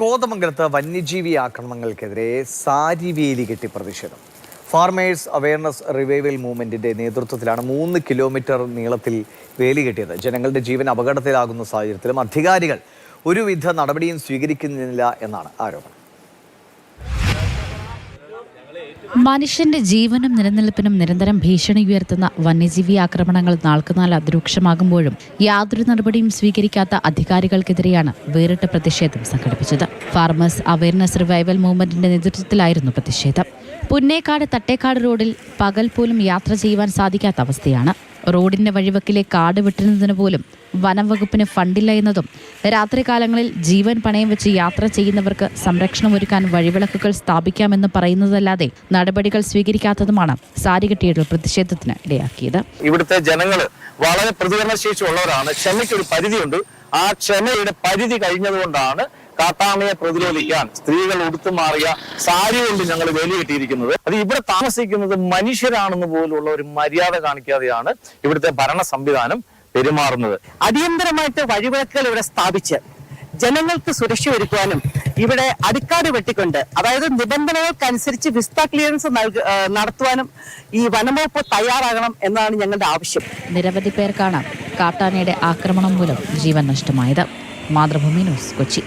കോതമംഗലത്ത് വന്യജീവി ആക്രമണങ്ങൾക്കെതിരെ സാരിവേലി കെട്ടി പ്രതിഷേധം. ഫാർമേഴ്സ് അവയർനെസ് റിവൈവൽ മൂവ്മെന്റിന്റെ നേതൃത്വത്തിലാണ് മൂന്ന് കിലോമീറ്റർ നീളത്തിൽ വേലി കെട്ടിയത്. ജനങ്ങളുടെ ജീവൻ അപകടത്തിലാകുന്ന സാഹചര്യത്തിലും അധികാരികൾ ഒരുവിധ നടപടിയും സ്വീകരിക്കുന്നില്ല എന്നാണ് ആരോപണം. മനുഷ്യന്റെ ജീവനും നിലനിൽപ്പിനും നിരന്തരം ഭീഷണി ഉയർത്തുന്ന വന്യജീവി ആക്രമണങ്ങൾ നാൾക്കുനാൾ അതിരൂക്ഷമാകുമ്പോഴും യാതൊരു നടപടിയും സ്വീകരിക്കാത്ത അധികാരികൾക്കെതിരെയാണ് വേറിട്ട പ്രതിഷേധം സംഘടിപ്പിച്ചത്. ഫാർമേഴ്സ് അവയർനെസ് റിവൈവൽ മൂവ്മെന്റിന്റെ നേതൃത്വത്തിലായിരുന്നു പ്രതിഷേധം. പുന്നേക്കാട് തട്ടേക്കാട് റോഡിൽ പകൽ പോലും യാത്ര ചെയ്യുവാൻ സാധിക്കാത്ത അവസ്ഥയാണ്. റോഡിന്റെ വഴിവക്കിലെ കാട് വെട്ടുന്നതിന് പോലും വനം വകുപ്പിന് ഫണ്ടില്ല എന്നതും രാത്രികാലങ്ങളിൽ ജീവൻ പണയം വെച്ച് യാത്ര ചെയ്യുന്നവർക്ക് സംരക്ഷണം ഒരുക്കാൻ വഴിവിളക്കുകൾ സ്ഥാപിക്കാമെന്ന് പറയുന്നതല്ലാതെ നടപടികൾ സ്വീകരിക്കാത്തതുമാണ് സാരികെട്ടിയുടെ പ്രതിഷേധത്തിന് ഇടയാക്കിയത്. ഇവിടുത്തെ ജനങ്ങൾ വളരെ പ്രതികരണശേഷി ഉള്ളവരാണ് ക്ഷമയ്ക്ക് ഒരു പരിധിയുണ്ട്. ആ ക്ഷമയുടെ പരിധി കഴിഞ്ഞതുകൊണ്ടാണ് കാട്ടാമയെ പ്രതിരോധിക്കാൻ സ്ത്രീകൾ ഉടുത്തു മാറിയ സാരി കൊണ്ട് ഞങ്ങൾ വേലി കെട്ടിയിരിക്കുന്നത്. അത് ഇവിടെ താമസിക്കുന്നത് മനുഷ്യരാണെന്ന് പോലുള്ള ഒരു മര്യാദ കാണിക്കാതെയാണ് ഇവിടുത്തെ ഭരണ സംവിധാനം പെരുമാറുന്നത്. അടിയന്തരമായിട്ട് വഴിവിളക്കുകൾ ഇവിടെ സ്ഥാപിച്ച് ജനങ്ങൾക്ക് സുരക്ഷ ഒരുക്കുവാനും ഇവിടെ അടിക്കാട് വെട്ടിക്കൊണ്ട് അതായത് നിബന്ധനകൾക്കനുസരിച്ച് വിസ്ത ക്ലിയറൻസ് നടത്തുവാനും ഈ വനംവകുപ്പ് തയ്യാറാകണം എന്നാണ് ഞങ്ങളുടെ ആവശ്യം. നിരവധി പേർക്കാണ് കാട്ടാനയുടെ ആക്രമണം മൂലം ജീവൻ നഷ്ടമായത്. മാതൃഭൂമി ന്യൂസ് കൊച്ചി.